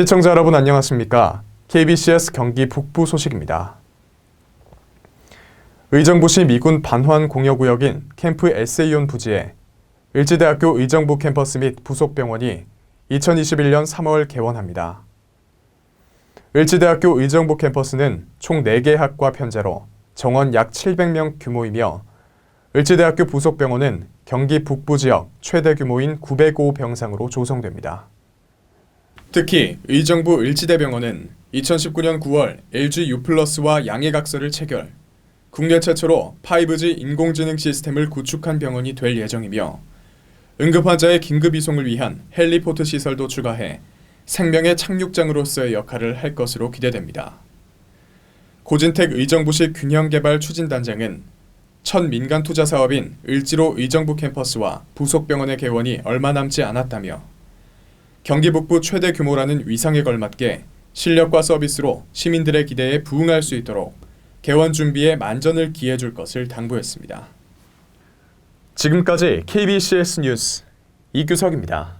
시청자 여러분 안녕하십니까? KBCS 경기 북부 소식입니다. 의정부시 미군 반환 공여구역인 캠프 에세이온 부지에 을지대학교 의정부 캠퍼스 및 부속병원이 2021년 3월 개원합니다. 을지대학교 의정부 캠퍼스는 총 4개 학과 편제로 정원 약 700명 규모이며 을지대학교 부속병원은 경기 북부 지역 최대 규모인 905 병상으로 조성됩니다. 특히 의정부 을지대병원은 2019년 9월 LG U+와 양해각서를 체결, 국내 최초로 5G 인공지능 시스템을 구축한 병원이 될 예정이며 응급 환자의 긴급 이송을 위한 헬리포트 시설도 추가해 생명의 착륙장으로서의 역할을 할 것으로 기대됩니다. 고진택 의정부시 균형개발 추진단장은 첫 민간 투자 사업인 을지로 의정부 캠퍼스와 부속병원의 개원이 얼마 남지 않았다며 경기 북부 최대 규모라는 위상에 걸맞게 실력과 서비스로 시민들의 기대에 부응할 수 있도록 개원 준비에 만전을 기해 줄 것을 당부했습니다. 지금까지 KBCS 뉴스 이규석입니다.